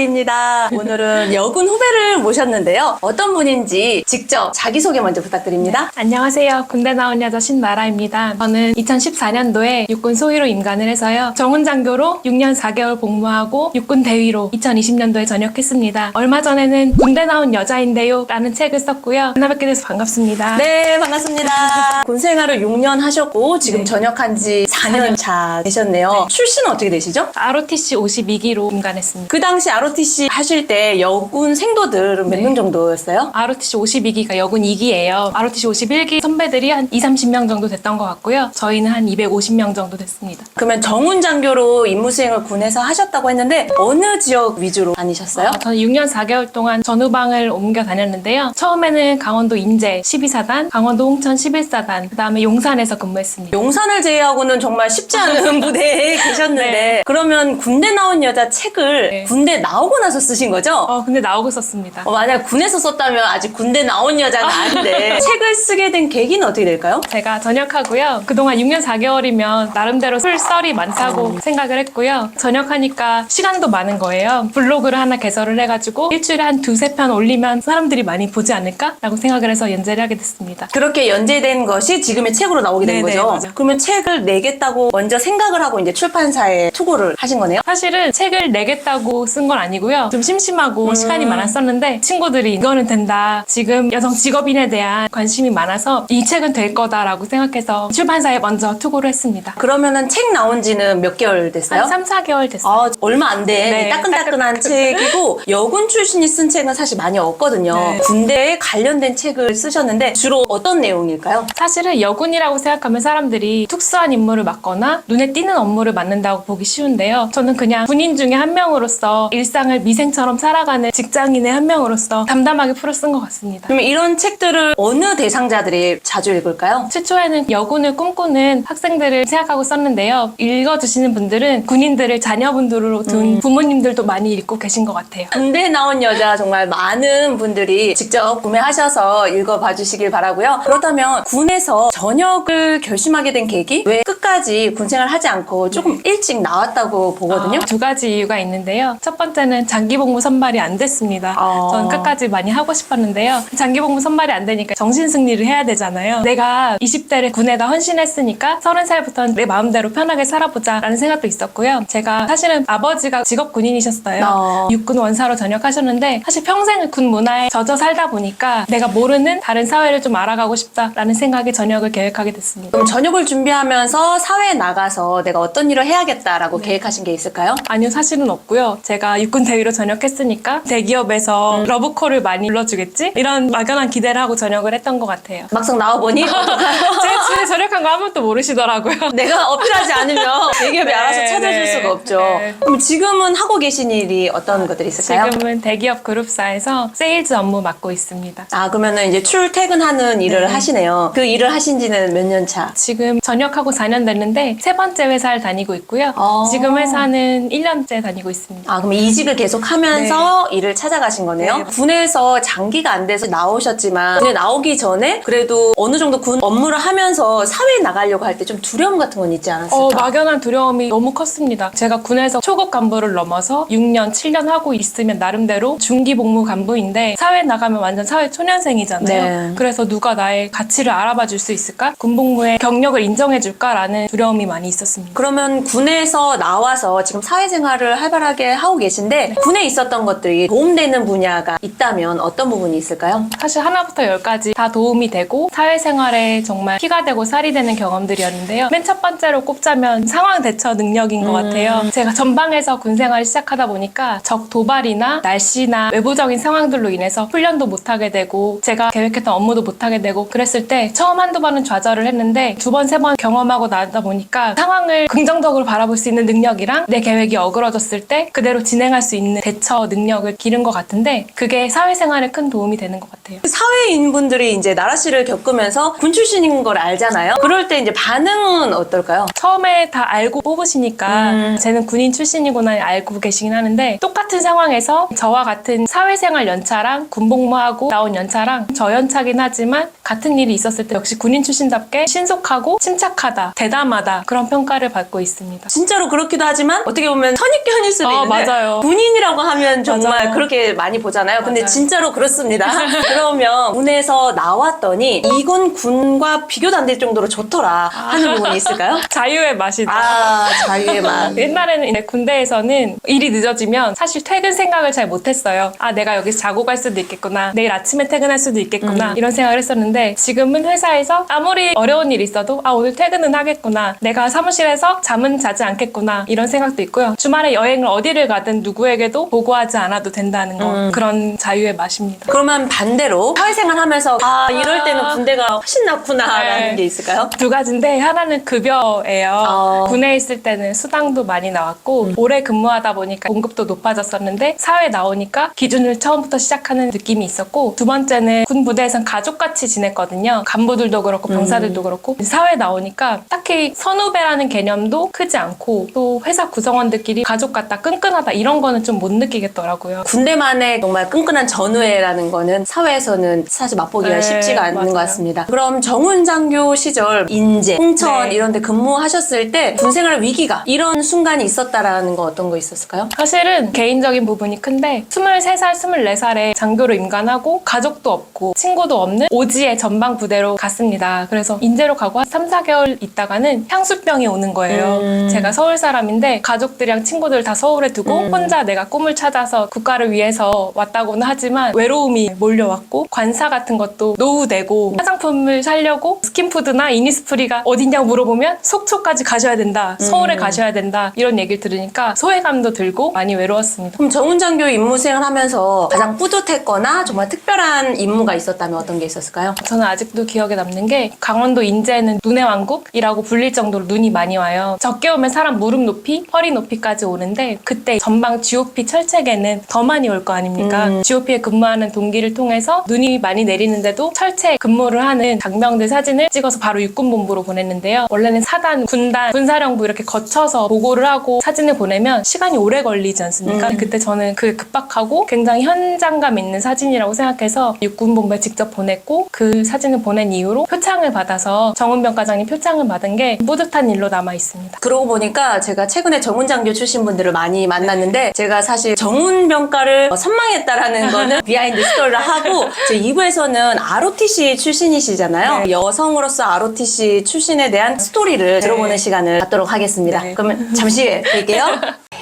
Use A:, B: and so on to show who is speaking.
A: TV입니다. 오늘은 여군 후배를 모셨는데요. 어떤 분인지 직접 자기소개 먼저 부탁드립니다.
B: 안녕하세요. 군대 나온 여자 신나라입니다. 저는 2014년도에 육군 소위로 임관을 해서요. 정훈 장교로 6년 4개월 복무하고 육군 대위로 2020년도에 전역했습니다. 얼마 전에는 군대 나온 여자인데요. 라는 책을 썼고요. 만나뵙게 돼서 반갑습니다.
A: 네, 반갑습니다. 군 생활을 6년 하셨고 지금 전역한 지 4년 차 되셨네요. 출신은 어떻게 되시죠?
B: ROTC 52기로 임관했습니다.
A: 그 당시 ROTC 하실 때 여군 생도들은 몇 명 정도였어요?
B: ROTC 52기가 여군 2기예요. ROTC 51기 선배들이 한 2, 30명 정도 됐던 것 같고요. 저희는 한 250명 정도 됐습니다.
A: 그러면 정훈 장교로 임무 수행을 군에서 하셨다고 했는데 어느 지역 위주로 다니셨어요?
B: 어, 저는 6년 4개월 동안 전후방을 옮겨 다녔는데요. 처음에는 강원도 인제 12사단, 강원도 홍천 11사단, 그 다음에 용산에서 근무했습니다.
A: 용산을 제외하고는 정말 쉽지 않은 무대에 계셨는데
B: 네.
A: 그러면 군대 나온 여자 책을
B: 네.
A: 군대 나 오고 나서 쓰신 거죠?
B: 어, 근데 나오고 썼습니다.
A: 어, 만약 군에서 썼다면 아직 군대 나온 여자는 아닌데 책을 쓰게 된 계기는 어떻게 될까요?
B: 제가 전역하고요. 그동안 6년 4개월이면 나름대로 풀 썰이 많다고 생각을 했고요. 전역하니까 시간도 많은 거예요. 블로그를 하나 개설을 해가지고 일주일에 한 두세 편 올리면 사람들이 많이 보지 않을까라고 생각을 해서 연재를 하게 됐습니다.
A: 그렇게 연재된 것이 지금의 책으로 나오게 된
B: 네네,
A: 거죠.
B: 맞아요.
A: 그러면 책을 내겠다고 먼저 생각을 하고 이제 출판사에 투고를 하신 거네요.
B: 사실은 책을 내겠다고 쓴 건 아니고 요. 좀 심심하고 시간이 많았었는데 친구들이 이거는 된다. 지금 여성 직업인에 대한 관심이 많아서 이 책은 될 거다라고 생각해서 출판사에 먼저 투고를 했습니다.
A: 그러면은 책 나온 지는 몇 개월 됐어요?
B: 한 3, 4개월 됐어요.
A: 아, 얼마 안 된
B: 네,
A: 따끈따끈한 책이고 여군 출신이 쓴 책은 사실 많이 없거든요.
B: 네.
A: 군대에 관련된 책을 쓰셨는데 주로 어떤 내용일까요?
B: 사실은 여군이라고 생각하면 사람들이 특수한 임무를 맡거나 눈에 띄는 업무를 맡는다고 보기 쉬운데요. 저는 그냥 군인 중에 한 명으로서 일상 을 미생처럼 살아가는 직장인의 한 명으로서 담담하게 풀어 쓴 것 같습니다.
A: 그러면 이런 책들을 어느 대상자들이 자주 읽을까요?
B: 최초에는 여군을 꿈꾸는 학생들을 생각하고 썼는데요. 읽어주시는 분들은 군인들을 자녀분들로 둔 부모님들도 많이 읽고 계신 것 같아요.
A: 군대 나온 여자 정말 많은 분들이 직접 구매하셔서 읽어봐 주시길 바라고요. 그렇다면 군에서 전역을 결심하게 된 계기? 왜 끝까지 군 생활 하지 않고 조금 일찍 나왔다고 보거든요.
B: 아, 두 가지 이유가 있는데요. 첫 번째는 장기복무 선발이 안 됐습니다.
A: 아.
B: 저는 끝까지 많이 하고 싶었는데요. 장기복무 선발이 안 되니까 정신 승리를 해야 되잖아요. 내가 20대를 군에다 헌신했으니까 30살부터는 내 마음대로 편하게 살아보자 라는 생각도 있었고요. 제가 사실은 아버지가 직업 군인이셨어요.
A: 아.
B: 육군 원사로 전역하셨는데 사실 평생을 군 문화에 젖어 살다 보니까 내가 모르는 다른 사회를 좀 알아가고 싶다라는 생각에 전역을 계획하게 됐습니다.
A: 그럼 전역을 준비하면서 사회에 나가서 내가 어떤 일을 해야겠다라고 계획하신 게 있을까요?
B: 아니요, 사실은 없고요. 제가 육군 대위로 전역했으니까 대기업에서 러브콜을 많이 불러주겠지? 이런 막연한 기대를 하고 전역을 했던 것 같아요.
A: 막상 나와보니
B: 제 집에 전역한 거 아무것도 모르시더라고요.
A: 내가 어필하지 않으면 대기업이
B: 네,
A: 알아서 찾아줄
B: 네.
A: 수가 없죠.
B: 네.
A: 그럼 지금은 하고 계신 일이 어떤 것들이 있을까요?
B: 지금은 대기업 그룹사에서 세일즈 업무 맡고 있습니다.
A: 아 그러면은 이제 출퇴근하는 일을
B: 네.
A: 하시네요. 그 일을 하신 지는 몇 년 차?
B: 지금 전역하고 4년 됐는데 세 번째 회사를 다니고 있고요.
A: 아.
B: 지금 회사는 1년째 다니고 있습니다.
A: 아 그럼 이직을 계속 하면서 일을 찾아가신 거네요.
B: 네.
A: 군에서 장기가 안 돼서 나오셨지만 군에 나오기 전에 그래도 어느 정도 군 업무를 하면서 사회에 나가려고 할 때 좀 두려움 같은 건 있지 않았을까?
B: 어, 막연한 두려움이 너무 컸습니다. 제가 군에서 초급 간부를 넘어서 6년, 7년 하고 있으면 나름대로 중기 복무 간부인데 사회 나가면 완전 사회 초년생이잖아요.
A: 네.
B: 그래서 누가 나의 가치를 알아봐 줄 수 있을까? 군 복무의 경력을 인정해 줄까라는 두려움이 많이 있었습니다.
A: 그러면 군에서 나와서 지금 사회생활을 활발하게 하고 계신데 군에 있었던 것들이 도움되는 분야가 있다면 어떤 부분이 있을까요?
B: 사실 하나부터 열까지 다 도움이 되고 사회생활에 정말 피가 되고 살이 되는 경험들이었는데요. 맨 첫 번째로 꼽자면 상황 대처 능력인 것 같아요. 제가 전방에서 군 생활을 시작하다 보니까 적 도발이나 날씨나 외부적인 상황들로 인해서 훈련도 못하게 되고 제가 계획했던 업무도 못하게 되고 그랬을 때 처음 한두 번은 좌절을 했는데 두 번, 세 번 경험하고 나다 보니까 상황을 긍정적으로 바라볼 수 있는 능력이랑 내 계획이 어그러졌을 때 그대로 진행할 수 있는 대처 능력을 기른 것 같은데 그게 사회생활에 큰 도움이 되는 것 같아요.
A: 사회인분들이 이제 나라 씨를 겪으면서 군 출신인 걸 알잖아요. 그럴 때 이제 반응은 어떨까요?
B: 처음에 다 알고 뽑으시니까
A: 음.
B: 쟤는 군인 출신이구나 알고 계시긴 하는데 똑같은 상황에서 저와 같은 사회생활 연차랑 군복무하고 나온 연차랑 저 연차긴 하지만 같은 일이 있었을 때 역시 군인 출신답게 신속하고 침착하다, 대담하다 그런 평가를 받고 있습니다.
A: 진짜로 그렇기도 하지만 어떻게 보면 선입견일 수도
B: 어,
A: 있는데
B: 맞아요.
A: 군인이라고 하면 정말
B: 맞아요.
A: 그렇게 많이 보잖아요. 근데
B: 맞아요.
A: 진짜로 그렇습니다. 그러면 군에서 나왔더니 이건 군과 비교도 안 될 정도로 좋더라 하는 부분이 있을까요?
B: 자유의 맛이죠.
A: 아, 자유의 맛.
B: 옛날에는 이제 군대에서는 일이 늦어지면 사실 퇴근 생각을 잘 못했어요. 아, 내가 여기서 자고 갈 수도 있겠구나. 내일 아침에 퇴근할 수도 있겠구나. 이런 생각을 했었는데 지금은 회사에서 아무리 어려운 일 있어도 아, 오늘 퇴근은 하겠구나. 내가 사무실에서 잠은 자지 않겠구나. 이런 생각도 있고요. 주말에 여행을 어디를 가든 누구 에게도 보고하지 않아도 된다는 거. 그런 자유의 맛입니다.
A: 그러면 반대로 사회생활 하면서 아, 이럴 때는
B: 아.
A: 군대가 훨씬 낫구나라는
B: 네.
A: 게 있을까요?
B: 두 가지인데 하나는 급여예요.
A: 어.
B: 군에 있을 때는 수당도 많이 나왔고 오래 근무하다 보니까 공급도 높아졌었는데 사회 나오니까 기준을 처음부터 시작하는 느낌이 있었고 두 번째는 군 부대에선 가족같이 지냈거든요. 간부들도 그렇고 병사들도 그렇고 사회 나오니까 딱히 선후배라는 개념도 크지 않고 또 회사 구성원들끼리 가족 같다 끈끈하다 이런 거는 좀 못 느끼겠더라고요.
A: 군대만의 정말 끈끈한 전우회라는 거는 사회에서는 사실 맛보기가
B: 네,
A: 쉽지가 않는
B: 맞아요.
A: 것 같습니다. 그럼 정훈 장교 시절 인제, 홍천
B: 네.
A: 이런 데 근무하셨을 때 군생활 위기가 이런 순간이 있었다라는 거 어떤 거 있었을까요?
B: 사실은 개인적인 부분이 큰데 23살, 24살에 장교로 임관하고 가족도 없고 친구도 없는 오지의 전방 부대로 갔습니다. 그래서 인제로 가고 한 3, 4개월 있다가는 향수병이 오는 거예요. 제가 서울 사람인데 가족들이랑 친구들 다 서울에 두고 혼자 내가 꿈을 찾아서 국가를 위해서 왔다고는 하지만 외로움이 몰려왔고 관사 같은 것도 노후되고 화장품을 사려고 스킨푸드나 이니스프리가 어딨냐고 물어보면 속초까지 가셔야 된다. 서울에 가셔야 된다. 이런 얘기를 들으니까 소외감도 들고 많이 외로웠습니다.
A: 그럼 정훈 장 교 임무 수행을 하면서 가장 뿌듯했거나 정말 특별한 임무가 있었다면 어떤 게 있었을까요?
B: 저는 아직도 기억에 남는 게 강원도 인제는 눈의 왕국이라고 불릴 정도로 눈이 많이 와요. 적게 오면 사람 무릎 높이, 허리 높이까지 오는데 그때 전방 GOP 철책에는 더 많이 올 거 아닙니까? GOP에 근무하는 동기를 통해서 눈이 많이 내리는데도 철책 근무를 하는 장병들 사진을 찍어서 바로 육군본부로 보냈는데요. 원래는 사단, 군단, 군사령부 이렇게 거쳐서 보고를 하고 사진을 보내면 시간이 오래 걸리지 않습니까? 그때 저는 그 급박하고 굉장히 현장감 있는 사진이라고 생각해서 육군본부에 직접 보냈고 그 사진을 보낸 이후로 표창을 받아서 정은병 과장님 표창을 받은 게 뿌듯한 일로 남아 있습니다.
A: 그러고 보니까 제가 최근에 정훈 장교 출신 분들을 많이 만났는데 제가 사실 정훈 병가를 선망했다라는 거는 비하인드 스토리를 하고 제 2부에서는 ROTC 출신이시잖아요.
B: 네.
A: 여성으로서 ROTC 출신에 대한 스토리를 들어보는 시간을 갖도록 하겠습니다.
B: 네.
A: 그러면 잠시 뵐게요.